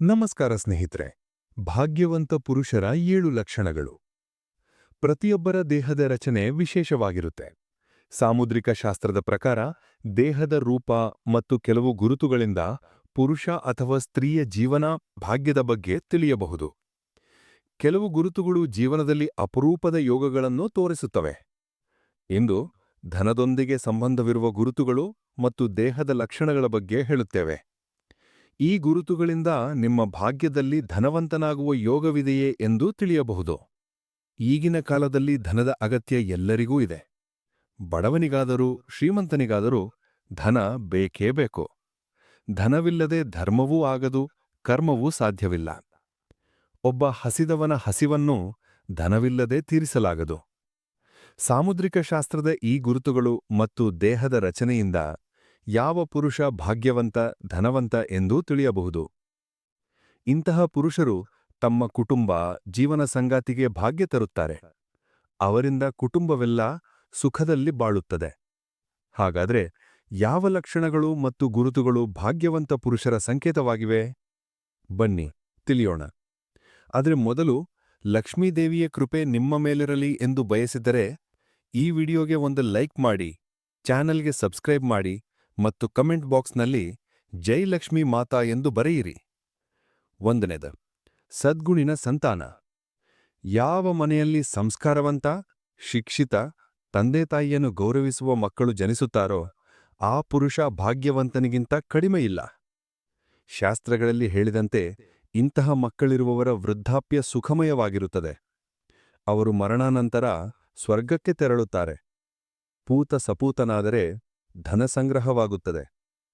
ನಮಸ್ಕಾರ ಸ್ನೇಹಿತರೆ, ಭಾಗ್ಯವಂತ ಪುರುಷರ ಏಳು ಲಕ್ಷಣಗಳು. ಪ್ರತಿಯೊಬ್ಬರ ದೇಹದ ರಚನೆ ವಿಶೇಷವಾಗಿರುತ್ತೆ. ಸಾಮುದ್ರಿಕ ಶಾಸ್ತ್ರದ ಪ್ರಕಾರ, ದೇಹದ ರೂಪ ಮತ್ತು ಕೆಲವು ಗುರುತುಗಳಿಂದ ಪುರುಷ ಅಥವಾ ಸ್ತ್ರೀಯ ಜೀವನ ಭಾಗ್ಯದ ಬಗ್ಗೆ ತಿಳಿಯಬಹುದು. ಕೆಲವು ಗುರುತುಗಳು ಜೀವನದಲ್ಲಿ ಅಪರೂಪದ ಯೋಗಗಳನ್ನು ತೋರಿಸುತ್ತವೆ. ಇಂದು, ಧನದೊಂದಿಗೆ ಸಂಬಂಧವಿರುವ ಗುರುತುಗಳು ಮತ್ತು ದೇಹದ ಲಕ್ಷಣಗಳ ಬಗ್ಗೆ ಹೇಳುತ್ತೇವೆ. ಈ ಗುರುತುಗಳಿಂದ ನಿಮ್ಮ ಭಾಗ್ಯದಲ್ಲಿ ಧನವಂತನಾಗುವ ಯೋಗವಿದೆಯೇ ಎಂದು ತಿಳಿಯಬಹುದು. ಈಗಿನ ಕಾಲದಲ್ಲಿ ಧನದ ಅಗತ್ಯ ಎಲ್ಲರಿಗೂ ಇದೆ. ಬಡವನಿಗಾದರೂ, ಶ್ರೀಮಂತನಿಗಾದರೂ ಧನ ಬೇಕೇ ಬೇಕು. ಧನವಿಲ್ಲದೆ ಧರ್ಮವೂ ಆಗದು, ಕರ್ಮವೂ ಸಾಧ್ಯವಿಲ್ಲ. ಒಬ್ಬ ಹಸಿದವನ ಹಸಿವನ್ನು ಧನವಿಲ್ಲದೆ ತೀರಿಸಲಾಗದು. ಸಾಮುದ್ರಿಕ ಶಾಸ್ತ್ರದ ಈ ಗುರುತುಗಳು ಮತ್ತು ದೇಹದ ರಚನೆಯಿಂದ ಯಾವ ಪುರುಷ ಭಾಗ್ಯವಂತ, ಧನವಂತ ಎಂದೂ ತಿಳಿಯಬಹುದು. ಇಂತಹ ಪುರುಷರು ತಮ್ಮ ಕುಟುಂಬ, ಜೀವನ ಸಂಗಾತಿಗೆ ಭಾಗ್ಯ ತರುತ್ತಾರೆ. ಅವರಿಂದ ಕುಟುಂಬವೆಲ್ಲ ಸುಖದಲ್ಲಿ ಬಾಳುತ್ತದೆ. ಹಾಗಾದ್ರೆ ಯಾವ ಲಕ್ಷಣಗಳು ಮತ್ತು ಗುರುತುಗಳು ಭಾಗ್ಯವಂತ ಪುರುಷರ ಸಂಕೇತವಾಗಿವೆ? ಬನ್ನಿ, ತಿಳಿಯೋಣ. ಆದರೆ ಮೊದಲು ಲಕ್ಷ್ಮೀದೇವಿಯ ಕೃಪೆ ನಿಮ್ಮ ಮೇಲಿರಲಿ ಎಂದು ಬಯಸಿದರೆ ಈ ವಿಡಿಯೋಗೆ ಒಂದು ಲೈಕ್ ಮಾಡಿ, ಚಾನಲ್ಗೆ ಸಬ್ಸ್ಕ್ರೈಬ್ ಮಾಡಿ ಮತ್ತು ಕಮೆಂಟ್ ಬಾಕ್ಸ್ನಲ್ಲಿ ಜೈ ಲಕ್ಷ್ಮೀ ಮಾತಾ ಎಂದು ಬರೆಯಿರಿ. ಒಂದನೇದು, ಸದ್ಗುಣಿನ ಸಂತಾನ. ಯಾವ ಮನೆಯಲ್ಲಿ ಸಂಸ್ಕಾರವಂತ, ಶಿಕ್ಷಿತ, ತಂದೆ ತಾಯಿಯನ್ನು ಗೌರವಿಸುವ ಮಕ್ಕಳು ಜನಿಸುತ್ತಾರೋ, ಆ ಪುರುಷ ಭಾಗ್ಯವಂತನಿಗಿಂತ ಕಡಿಮೆಯಿಲ್ಲ ಶಾಸ್ತ್ರಗಳಲ್ಲಿ ಹೇಳಿದಂತೆ ಇಂತಹ ಮಕ್ಕಳಿರುವವರ ವೃದ್ಧಾಪ್ಯ ಸುಖಮಯವಾಗಿರುತ್ತದೆ. ಅವರು ಮರಣಾನಂತರ ಸ್ವರ್ಗಕ್ಕೆ ತೆರಳುತ್ತಾರೆ. ಪೂತ ಸಪೂತನಾದರೆ ಧನ ಸಂಗ್ರಹವಾಗುತ್ತದೆ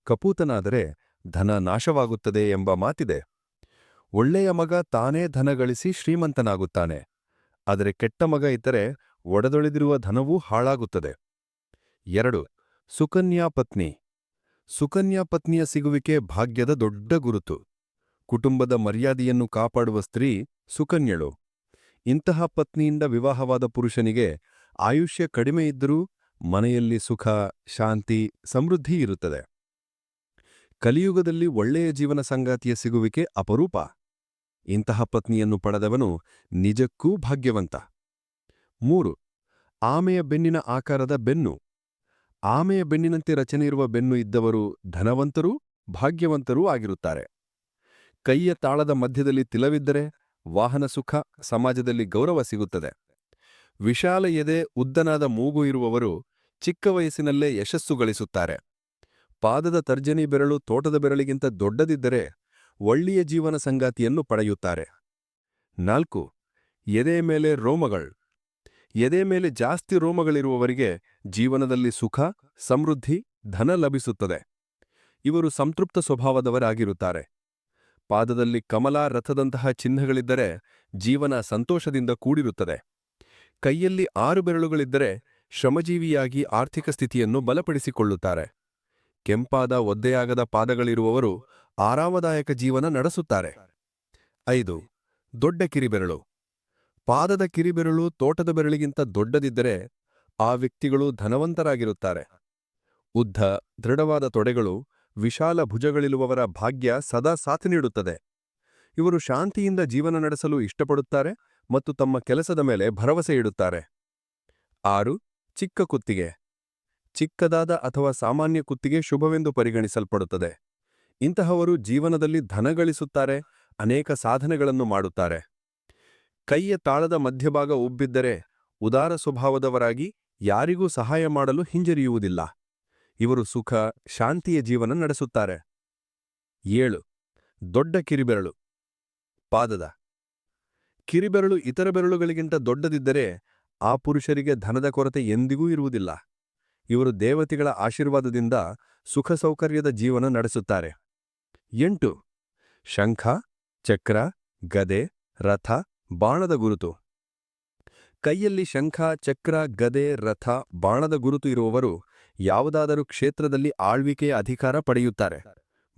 ಕಪೂತನಾದರೆ ಧನ ನಾಶವಾಗುತ್ತದೆ ಎಂಬ ಮಾತಿದೆ. ಒಳ್ಳೆಯ ಮಗ ತಾನೇ ಧನ ಗಳಿಸಿ ಶ್ರೀಮಂತನಾಗುತ್ತಾನೆ. ಆದರೆ ಕೆಟ್ಟ ಮಗ ಇದ್ದರೆ ಒಡೆದೊಳೆದಿರುವ ಧನವೂ ಹಾಳಾಗುತ್ತದೆ. ಎರಡು, ಸುಕನ್ಯಾ ಪತ್ನಿ. ಸುಕನ್ಯಾ ಪತ್ನಿಯ ಸಿಗುವಿಕೆ ಭಾಗ್ಯದ ದೊಡ್ಡ ಗುರುತು. ಕುಟುಂಬದ ಮರ್ಯಾದೆಯನ್ನು ಕಾಪಾಡುವ ಸ್ತ್ರೀ ಸುಕನ್ಯಳು. ಇಂತಹ ಪತ್ನಿಯಿಂದ ವಿವಾಹವಾದ ಪುರುಷನಿಗೆ ಆಯುಷ್ಯ ಕಡಿಮೆ ಇದ್ದರೂ ಮನೆಯಲ್ಲಿ ಸುಖ, ಶಾಂತಿ, ಸಮೃದ್ಧಿ ಇರುತ್ತದೆ. ಕಲಿಯುಗದಲ್ಲಿ ಒಳ್ಳೆಯ ಜೀವನ ಸಂಗಾತಿಯ ಸಿಗುವಿಕೆ ಅಪರೂಪ. ಇಂತಹ ಪತ್ನಿಯನ್ನು ಪಡೆದವನು ನಿಜಕ್ಕೂ ಭಾಗ್ಯವಂತ. ಮೂರು, ಆಮೆಯ ಬೆನ್ನಿನ ಆಕಾರದ ಬೆನ್ನು. ಆಮೆಯ ಬೆನ್ನಿನಂತೆ ರಚನೆಯಿರುವ ಬೆನ್ನು ಇದ್ದವರು ಧನವಂತರೂ ಭಾಗ್ಯವಂತರೂ ಆಗಿರುತ್ತಾರೆ. ಕೈಯ ತಾಳದ ಮಧ್ಯದಲ್ಲಿ ತಿಲವಿದ್ದರೆ ವಾಹನ ಸುಖ ಸಮಾಜದಲ್ಲಿ ಗೌರವ ಸಿಗುತ್ತದೆ. ವಿಶಾಲ ಎದೆ ಉದ್ದನಾದ ಮೂಗು ಇರುವವರು ಚಿಕ್ಕ ವಯಸ್ಸಿನಲ್ಲೇ ಯಶಸ್ಸು ಗಳಿಸುತ್ತಾರೆ. ಪಾದದ ತರ್ಜನಿ ಬೆರಳು ತೋಟದ ಬೆರಳಿಗಿಂತ ದೊಡ್ಡದಿದ್ದರೆ ಒಳ್ಳೆಯ ಜೀವನ ಸಂಗಾತಿಯನ್ನು ಪಡೆಯುತ್ತಾರೆ. ನಾಲ್ಕು, ಎದೆ ಮೇಲೆ ರೋಮಗಳು. ಎದೆ ಮೇಲೆ ಜಾಸ್ತಿ ರೋಮಗಳಿರುವವರಿಗೆ ಜೀವನದಲ್ಲಿ ಸುಖ, ಸಮೃದ್ಧಿ, ಧನ ಲಭಿಸುತ್ತದೆ. ಇವರು ಸಂತೃಪ್ತ ಸ್ವಭಾವದವರಾಗಿರುತ್ತಾರೆ. ಪಾದದಲ್ಲಿ ಕಮಲಾ ರಥದಂತಹ ಚಿಹ್ನೆಗಳಿದ್ದರೆ ಜೀವನ ಸಂತೋಷದಿಂದ ಕೂಡಿರುತ್ತದೆ. ಕೈಯಲ್ಲಿ ಆರು ಬೆರಳುಗಳಿದ್ದರೆ ಶ್ರಮಜೀವಿಯಾಗಿ ಆರ್ಥಿಕ ಸ್ಥಿತಿಯನ್ನು ಬಲಪಡಿಸಿಕೊಳ್ಳುತ್ತಾರೆ. ಕೆಂಪಾದ ಒದ್ದೆಯಾಗದ ಪಾದಗಳಿರುವವರು ಆರಾಮದಾಯಕ ಜೀವನ ನಡೆಸುತ್ತಾರೆ. ಐದು, ದೊಡ್ಡ ಕಿರಿಬೆರಳು. ಪಾದದ ಕಿರಿಬೆರಳು ತೋಟದ ಬೆರಳಿಗಿಂತ ದೊಡ್ಡದಿದ್ದರೆ ಆ ವ್ಯಕ್ತಿಗಳು ಧನವಂತರಾಗಿರುತ್ತಾರೆ. ಉದ್ದ, ದೃಢವಾದ ತೊಡೆಗಳು, ವಿಶಾಲ ಭುಜಗಳಿರುವವರ ಭಾಗ್ಯ ಸದಾ ಸಾಥ್ ನೀಡುತ್ತದೆ. ಇವರು ಶಾಂತಿಯಿಂದ ಜೀವನ ನಡೆಸಲು ಇಷ್ಟಪಡುತ್ತಾರೆ ಮತ್ತು ತಮ್ಮ ಕೆಲಸದ ಮೇಲೆ ಭರವಸೆ ಇಡುತ್ತಾರೆ. ಆರು ಚಿಕ್ಕ ಕುತ್ತಿಗೆ. ಚಿಕ್ಕದಾದ ಅಥವಾ ಸಾಮಾನ್ಯ ಕುತ್ತಿಗೆ ಶುಭವೆಂದು ಪರಿಗಣಿಸಲ್ಪಡುತ್ತದೆ. ಇಂತಹವರು ಜೀವನದಲ್ಲಿ ಧನ ಗಳಿಸುತ್ತಾರೆ, ಅನೇಕ ಸಾಧನೆಗಳನ್ನು ಮಾಡುತ್ತಾರೆ. ಕೈಯ ತಾಳದ ಮಧ್ಯಭಾಗ ಉಬ್ಬಿದ್ದರೆ ಉದಾರ ಸ್ವಭಾವದವರಾಗಿ ಯಾರಿಗೂ ಸಹಾಯ ಮಾಡಲು ಹಿಂಜರಿಯುವುದಿಲ್ಲ. ಇವರು ಸುಖ, ಶಾಂತಿಯ ಜೀವನ ನಡೆಸುತ್ತಾರೆ. ಏಳು. ದೊಡ್ಡ ಕಿರಿಬೆರಳು. ಪಾದದ. ಕಿರಿಬೆರಳು ಇತರ ಬೆರಳುಗಳಿಗಿಂತ ದೊಡ್ಡದಿದ್ದರೆ ಆ ಪುರುಷರಿಗೆ ಧನದ ಕೊರತೆ ಎಂದಿಗೂ ಇರುವುದಿಲ್ಲ. ಇವರು ದೇವತೆಗಳ ಆಶೀರ್ವಾದದಿಂದ ಸುಖ ಸೌಕರ್ಯದ ಜೀವನ ನಡೆಸುತ್ತಾರೆ. ಎಂಟು. ಶಂಖ, ಚಕ್ರ, ಗದೆ, ರಥ, ಬಾಣದ ಗುರುತು. ಕೈಯಲ್ಲಿ ಶಂಖ, ಚಕ್ರ, ಗದೆ, ರಥ, ಬಾಣದ ಗುರುತು ಇರುವವರು ಯಾವುದಾದರೂ ಕ್ಷೇತ್ರದಲ್ಲಿ ಆಳ್ವಿಕೆಯ ಅಧಿಕಾರ ಪಡೆಯುತ್ತಾರೆ.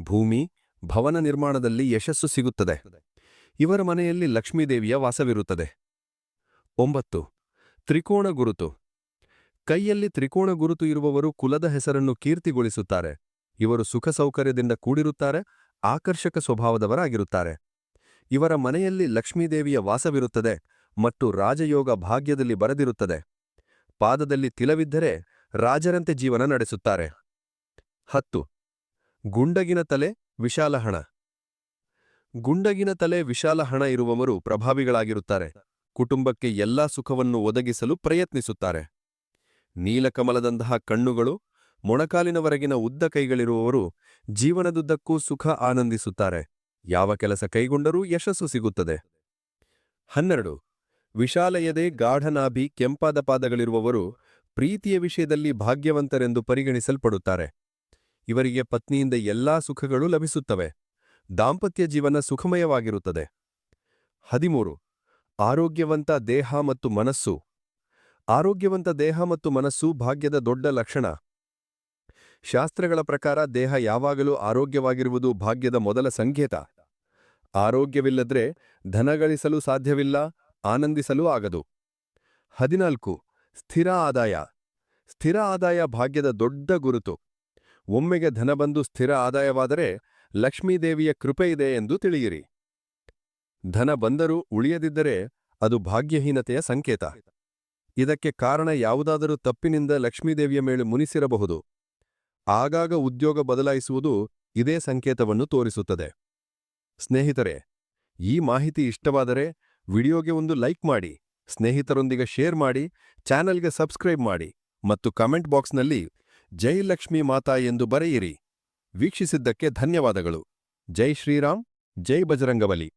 ಭೂಮಿ, ಭವನ ನಿರ್ಮಾಣದಲ್ಲಿ ಯಶಸ್ಸು ಸಿಗುತ್ತದೆ. ಇವರ ಮನೆಯಲ್ಲಿ ಲಕ್ಷ್ಮೀದೇವಿಯ ವಾಸವಿರುತ್ತದೆ. ಒಂಬತ್ತು. ತ್ರಿಕೋಣ ಗುರುತು. ಕೈಯಲ್ಲಿ ತ್ರಿಕೋಣ ಗುರುತು ಇರುವವರು ಕುಲದ ಹೆಸರನ್ನು ಕೀರ್ತಿಗೊಳಿಸುತ್ತಾರೆ. ಇವರು ಸುಖ ಸೌಕರ್ಯದಿಂದ ಕೂಡಿರುತ್ತಾರೆ, ಆಕರ್ಷಕ ಸ್ವಭಾವದವರಾಗಿರುತ್ತಾರೆ. ಇವರ ಮನೆಯಲ್ಲಿ ಲಕ್ಷ್ಮೀದೇವಿಯ ವಾಸವಿರುತ್ತದೆ ಮತ್ತು ರಾಜಯೋಗ ಭಾಗ್ಯದಲ್ಲಿ ಬರೆದಿರುತ್ತದೆ. ಪಾದದಲ್ಲಿ ತಿಲವಿದ್ದರೆ ರಾಜರಂತೆ ಜೀವನ ನಡೆಸುತ್ತಾರೆ. ಹತ್ತು. ಗುಂಡಗಿನ ತಲೆ, ವಿಶಾಲ ಹಣ. ಗುಂಡಗಿನ ತಲೆ, ವಿಶಾಲ ಹಣ ಇರುವವರು ಪ್ರಭಾವಿಗಳಾಗಿರುತ್ತಾರೆ. ಕುಟುಂಬಕ್ಕೆ ಎಲ್ಲಾ ಸುಖವನ್ನು ಒದಗಿಸಲು ಪ್ರಯತ್ನಿಸುತ್ತಾರೆ. ನೀಲಕಮಲದಂತಹ ಕಣ್ಣುಗಳು ಮೊಣಕಾಲಿನವರೆಗಿನ ಉದ್ದ ಕೈಗಳಿರುವವರು ಜೀವನದುದ್ದಕ್ಕೂ ಸುಖ ಆನಂದಿಸುತ್ತಾರೆ. ಯಾವ ಕೆಲಸ ಕೈಗೊಂಡರೂ ಯಶಸ್ಸು ಸಿಗುತ್ತದೆ. ಹನ್ನೆರಡು, ವಿಶಾಲಯದೆ ಗಾಢನಾಭಿ ಕೆಂಪಾದ ಪಾದಗಳಿರುವವರು ಪ್ರೀತಿಯ ವಿಷಯದಲ್ಲಿ ಭಾಗ್ಯವಂತರೆಂದು ಪರಿಗಣಿಸಲ್ಪಡುತ್ತಾರೆ. ಇವರಿಗೆ ಪತ್ನಿಯಿಂದ ಎಲ್ಲಾ ಸುಖಗಳು ಲಭಿಸುತ್ತವೆ. ದಾಂಪತ್ಯ ಜೀವನ ಸುಖಮಯವಾಗಿರುತ್ತದೆ. ಹದಿಮೂರು ಆರೋಗ್ಯವಂತ ದೇಹ ಮತ್ತು ಮನಸ್ಸು. ಆರೋಗ್ಯವಂತ ದೇಹ ಮತ್ತು ಮನಸ್ಸು ಭಾಗ್ಯದ ದೊಡ್ಡ ಲಕ್ಷಣ. ಶಾಸ್ತ್ರಗಳ ಪ್ರಕಾರ ದೇಹ ಯಾವಾಗಲೂ ಆರೋಗ್ಯವಾಗಿರುವುದು ಭಾಗ್ಯದ ಮೊದಲ ಸಂಕೇತ. ಆರೋಗ್ಯವಿಲ್ಲದ್ರೆ ಧನಗಳಿಸಲು ಸಾಧ್ಯವಿಲ್ಲ, ಆನಂದಿಸಲು ಆಗದು. ಹದಿನಾಲ್ಕು, ಸ್ಥಿರ ಆದಾಯ. ಸ್ಥಿರ ಆದಾಯ ಭಾಗ್ಯದ ದೊಡ್ಡ ಗುರುತು. ಒಮ್ಮೆಗೆ ಧನ ಬಂದು ಸ್ಥಿರ ಆದಾಯವಾದರೆ ಲಕ್ಷ್ಮೀದೇವಿಯ ಕೃಪೆಯಿದೆ ಎಂದು ತಿಳಿಯಿರಿ. ಧನ ಬಂದರೂ ಉಳಿಯದಿದ್ದರೆ ಅದು ಭಾಗ್ಯಹೀನತೆಯ ಸಂಕೇತ. ಇದಕ್ಕೆ ಕಾರಣ ಯಾವುದಾದರೂ ತಪ್ಪಿನಿಂದ ಲಕ್ಷ್ಮೀದೇವಿಯ ಮೇಲೆ ಮುನಿಸಿರಬಹುದು. ಆಗಾಗ ಉದ್ಯೋಗ ಬದಲಾಯಿಸುವುದು ಇದೇ ಸಂಕೇತವನ್ನು ತೋರಿಸುತ್ತದೆ. ಸ್ನೇಹಿತರೆ, ಈ ಮಾಹಿತಿ ಇಷ್ಟವಾದರೆ ವಿಡಿಯೋಗೆ ಒಂದು ಲೈಕ್ ಮಾಡಿ, ಸ್ನೇಹಿತರೊಂದಿಗೆ ಶೇರ್ ಮಾಡಿ, ಚಾನೆಲ್ಗೆ ಸಬ್ಸ್ಕ್ರೈಬ್ ಮಾಡಿ ಮತ್ತು ಕಮೆಂಟ್ ಬಾಕ್ಸ್ನಲ್ಲಿ ಜೈ ಲಕ್ಷ್ಮೀ ಮಾತಾ ಎಂದು ಬರೆಯಿರಿ. ವೀಕ್ಷಿಸಿದ್ದಕ್ಕೆ ಧನ್ಯವಾದಗಳು. ಜೈ ಶ್ರೀರಾಮ್, ಜೈ ಬಜರಂಗಬಲಿ.